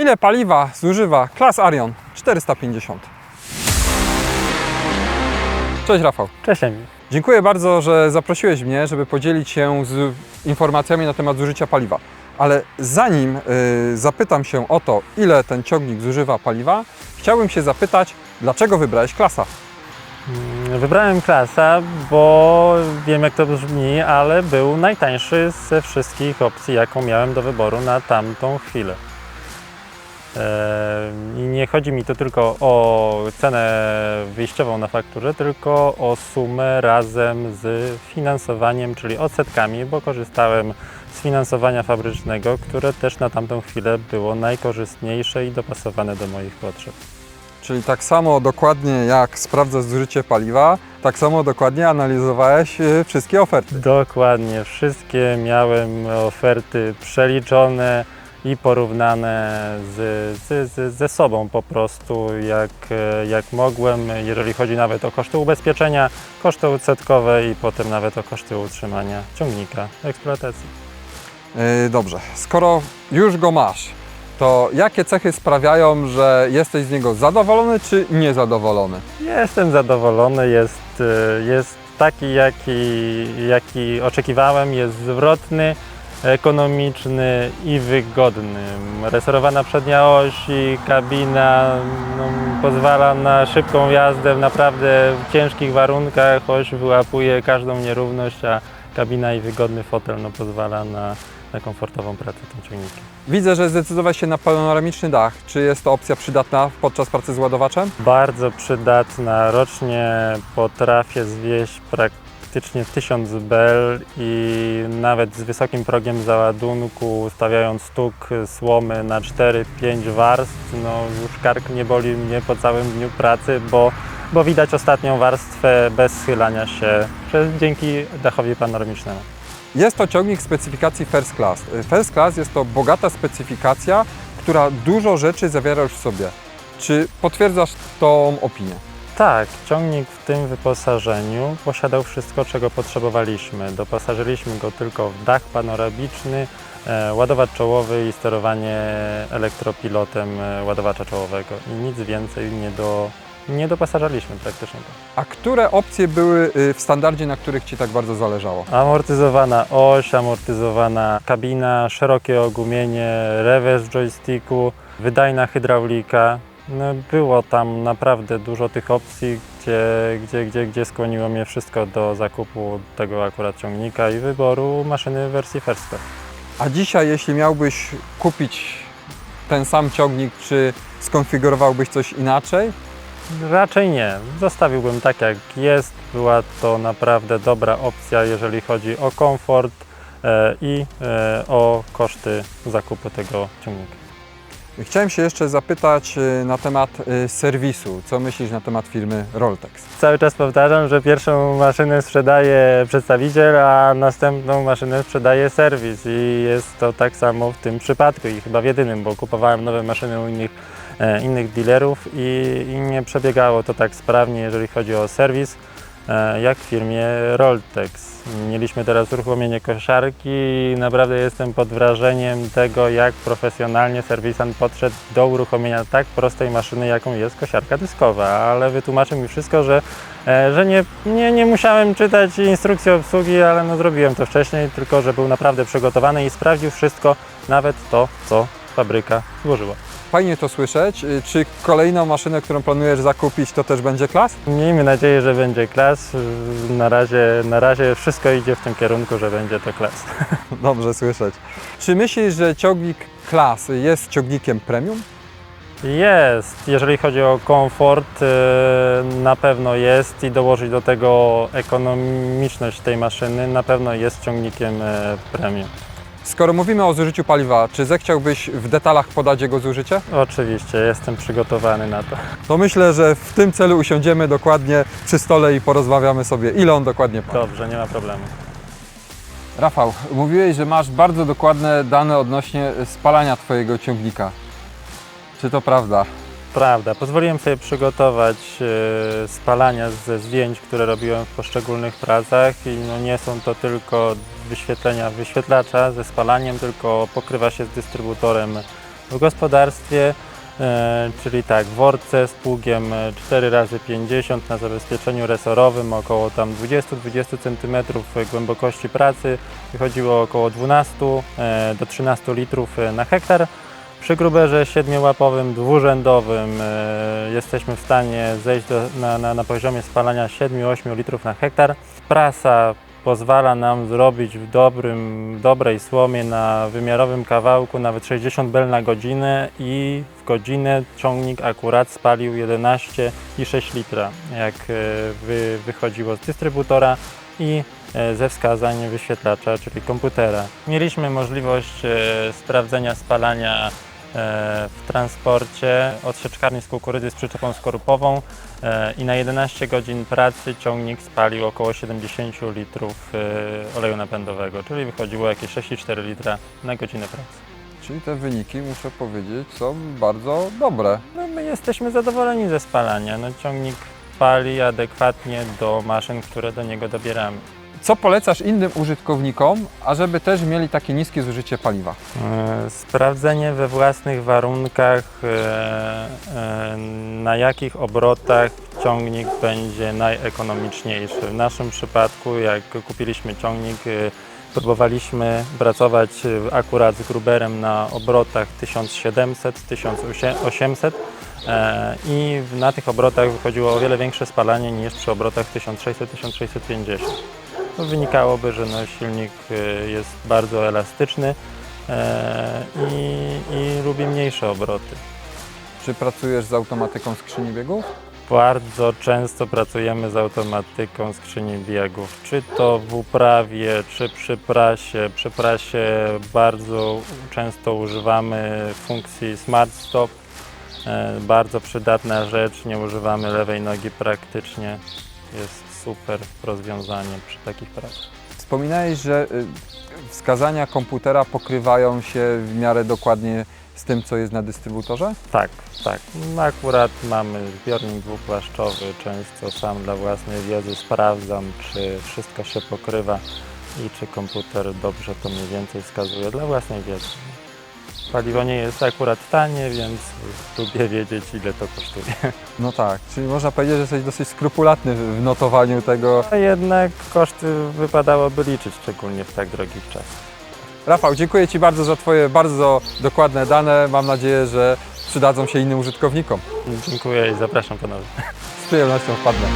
Ile paliwa zużywa klas Arion 450? Cześć Rafał. Cześć Emil. Dziękuję bardzo, że zaprosiłeś mnie, żeby podzielić się z informacjami na temat zużycia paliwa. Ale zanim y, zapytam się o to, ile ten ciągnik zużywa paliwa, chciałbym się zapytać, dlaczego wybrałeś klasa? Mm, Wybrałem klasa, bo wiem jak to brzmi, ale był najtańszy ze wszystkich opcji, jaką miałem do wyboru na tamtą chwilę. I nie chodzi mi tu tylko o cenę wyjściową na fakturze, tylko o sumę razem z finansowaniem, czyli odsetkami, bo korzystałem z finansowania fabrycznego, które też na tamtą chwilę było najkorzystniejsze i dopasowane do moich potrzeb. Czyli tak samo dokładnie jak sprawdzasz zużycie paliwa, tak samo dokładnie analizowałeś y, wszystkie oferty. Dokładnie, wszystkie miałem oferty przeliczone i porównane z, z, z, ze sobą po prostu, jak, e, jak mogłem, jeżeli chodzi nawet o koszty ubezpieczenia, koszty odsetkowe i potem nawet o koszty utrzymania ciągnika eksploatacji. Yy, Dobrze, skoro już go masz, to jakie cechy sprawiają, że jesteś z niego zadowolony czy niezadowolony? Jestem zadowolony, jest, e, jest taki, jaki, jaki oczekiwałem, jest zwrotny, ekonomiczny i wygodny. Resorowana przednia oś i kabina no, pozwala na szybką jazdę w naprawdę w ciężkich warunkach. Oś wyłapuje każdą nierówność, a kabina i wygodny fotel no, pozwala na, na komfortową pracę tym ciągnikiem. Widzę, że zdecydowałeś się na panoramiczny dach. Czy jest to opcja przydatna podczas pracy z ładowaczem? Bardzo przydatna. Rocznie potrafię zwieść praktycznie 1000 bel i nawet z wysokim progiem załadunku, stawiając stuk słomy na 4-5 warstw, no już kark nie boli mnie po całym dniu pracy, bo, bo widać ostatnią warstwę bez schylania się przez, dzięki dachowi panoramicznemu. Jest to ciągnik specyfikacji First Class. First Class jest to bogata specyfikacja, która dużo rzeczy zawiera już w sobie. Czy potwierdzasz tą opinię? Tak, ciągnik w tym wyposażeniu posiadał wszystko, czego potrzebowaliśmy. Doposażyliśmy go tylko w dach panoramiczny, e, ładowacz czołowy i sterowanie elektropilotem e, ładowacza czołowego. I nic więcej nie, do, nie doposażaliśmy praktycznie. A które opcje były y, w standardzie, na których Ci tak bardzo zależało? Amortyzowana oś, amortyzowana kabina, szerokie ogumienie, rewers w joysticku, wydajna hydraulika. No, było tam naprawdę dużo tych opcji, gdzie, gdzie, gdzie, gdzie skłoniło mnie wszystko do zakupu tego akurat ciągnika i wyboru maszyny w wersji Class. A dzisiaj, jeśli miałbyś kupić ten sam ciągnik, czy skonfigurowałbyś coś inaczej? Raczej nie. Zostawiłbym tak jak jest. Była to naprawdę dobra opcja, jeżeli chodzi o komfort e, i e, o koszty zakupu tego ciągnika. Chciałem się jeszcze zapytać y, na temat y, serwisu. Co myślisz na temat firmy Roltex? Cały czas powtarzam, że pierwszą maszynę sprzedaje przedstawiciel, a następną maszynę sprzedaje serwis i jest to tak samo w tym przypadku i chyba w jedynym, bo kupowałem nowe maszyny u innych, e, innych dealerów i, i nie przebiegało to tak sprawnie, jeżeli chodzi o serwis, jak w firmie Roltex. Mieliśmy teraz uruchomienie kosiarki i naprawdę jestem pod wrażeniem tego, jak profesjonalnie serwisant podszedł do uruchomienia tak prostej maszyny, jaką jest kosiarka dyskowa, ale wytłumaczył mi wszystko, że, e, że nie, nie, nie musiałem czytać instrukcji obsługi, ale no zrobiłem to wcześniej, tylko że był naprawdę przygotowany i sprawdził wszystko, nawet to, co fabryka złożyła. Fajnie to słyszeć. Y, Czy kolejną maszynę, którą planujesz zakupić, to też będzie klas? Miejmy nadzieję, że będzie klas. Na razie, na razie wszystko idzie w tym kierunku, że będzie to klas. Dobrze słyszeć. Czy myślisz, że ciągnik klas jest ciągnikiem premium? Jest, jeżeli chodzi o komfort, e, na pewno jest i dołożyć do tego ekonomiczność tej maszyny, na pewno jest ciągnikiem e, premium. Skoro mówimy o zużyciu paliwa, czy zechciałbyś w detalach podać jego zużycie? Oczywiście, jestem przygotowany na to. To myślę, że w tym celu usiądziemy dokładnie przy stole i porozmawiamy sobie, ile on dokładnie pali. Dobrze, nie ma problemu. Rafał, mówiłeś, że masz bardzo dokładne dane odnośnie spalania Twojego ciągnika. Czy to prawda? Prawda, pozwoliłem sobie przygotować e, spalania ze zdjęć, które robiłem w poszczególnych pracach i no nie są to tylko wyświetlenia wyświetlacza ze spalaniem, tylko pokrywa się z dystrybutorem W gospodarstwie, e, czyli tak, worce z pługiem e, 4 razy 50 na zabezpieczeniu resorowym około tam 20-20 cm głębokości pracy wychodziło około 12 e, do 13 litrów na hektar. Przy gruberze siedmiołapowym, dwurzędowym e, jesteśmy w stanie zejść do, na, na, na poziomie spalania 7-8 litrów na hektar. Prasa pozwala nam zrobić w dobrym, dobrej słomie na wymiarowym kawałku nawet 60 bel na godzinę i w godzinę ciągnik akurat spalił 11,6 litra, jak e, wy, wychodziło z dystrybutora i e, ze wskazań wyświetlacza, czyli komputera. Mieliśmy możliwość sprawdzenia spalania w transporcie od sieczkarni z kukurydzy z przyczepą skorupową e, i na 11 godzin pracy ciągnik spalił około 70 litrów e, oleju napędowego, czyli wychodziło jakieś 6,4 litra na godzinę pracy. Czyli te wyniki, muszę powiedzieć, są bardzo dobre. No, my jesteśmy zadowoleni ze spalania. No, ciągnik pali adekwatnie do maszyn, które do niego dobieramy. Co polecasz innym użytkownikom, ażeby też mieli takie niskie zużycie paliwa? E, Sprawdzenie we własnych warunkach, e, e, na jakich obrotach ciągnik będzie najekonomiczniejszy. W naszym przypadku, jak kupiliśmy ciągnik, próbowaliśmy pracować akurat z gruberem na obrotach 1700-1800 e, i na tych obrotach wychodziło o wiele większe spalanie niż przy obrotach 1600-1650. To wynikałoby, że no, silnik e, jest bardzo elastyczny, e, i, i lubi mniejsze obroty. Czy pracujesz z automatyką skrzyni biegów? Bardzo często pracujemy z automatyką skrzyni biegów, czy to w uprawie, czy przy prasie. Przy prasie bardzo często używamy funkcji Smart Stop. E, Bardzo przydatna rzecz, nie używamy lewej nogi praktycznie. Jest super rozwiązanie przy takich pracach. Wspominałeś, że y, wskazania komputera pokrywają się w miarę dokładnie z tym, co jest na dystrybutorze? Tak, tak. No Akurat mamy zbiornik dwupłaszczowy, często sam dla własnej wiedzy sprawdzam, czy wszystko się pokrywa i czy komputer dobrze to mniej więcej wskazuje dla własnej wiedzy. Paliwo nie jest akurat tanie, więc lubię wiedzieć ile to kosztuje. No tak, czyli można powiedzieć, że jesteś dosyć skrupulatny w notowaniu tego. A jednak koszty wypadałoby liczyć, szczególnie w tak drogich czasach. Rafał, dziękuję Ci bardzo za Twoje bardzo dokładne dane. Mam nadzieję, że przydadzą się innym użytkownikom. Dziękuję i zapraszam ponownie. Z przyjemnością wpadnę.